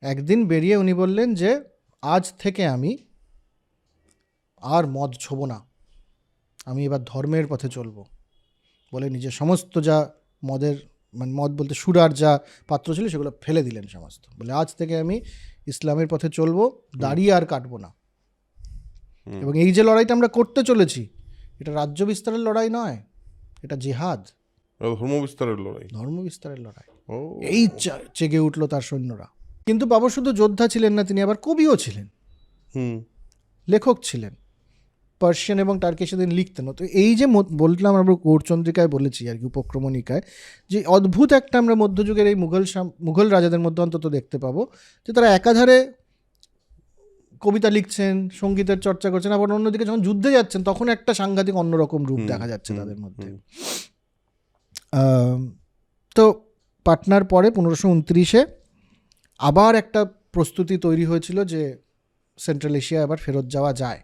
একদিন বেরিয়ে উনি বললেন যে আজ থেকে আমি আর মদ ছোব না। আমি এবার ধর্মের পথে চলবো। বলে নিজের সমস্ত যা মদের মানে মদ বলতে সুরার যা পাত্র ছিল সেগুলো ফেলে দিলেন সমস্ত। বলে আজ থেকে আমি ইসলামের পথে চলবো দাঁড়িয়ে আর কাটবো না। এবং এই যে লড়াইটা আমরা করতে চলেছি এটা রাজ্য বিস্তারের লড়াই নয় এটা জেহাদ। ধর্ম বিস্তারের লড়াই। ধর্ম বিস্তারের লড়াই এই চা- জেগে উঠল তার সৈন্যরা। কিন্তু বাবু শুধু যোদ্ধা ছিলেন না তিনি আবার কবিও ছিলেন। হুম। লেখক ছিলেন। পার্সিয়ান এবং টার্কি সেদিন লিখতেন। তো এই যে বললাম আমরা গৌরচন্দ্রিকায় বলেছি আর কি উপক্রমণিকায় যে অদ্ভুত একটা আমরা মধ্যযুগের এই মুঘল সাম- মুঘল রাজাদের মধ্যে অন্তত দেখতে পাবো যে তারা একাধারে কবিতা লিখছেন সঙ্গীতের চর্চা করছেন আবার অন্যদিকে যখন যুদ্ধে যাচ্ছেন তখন একটা সাংঘাতিক অন্যরকম রূপ দেখা যাচ্ছে তাদের মধ্যে। তো পাটনার পরে পনেরোশো উনত্রিশে আবার একটা প্রস্তুতি তৈরি হয়েছিল যে সেন্ট্রাল এশিয়া আবার ফেরত যাওয়া যায়।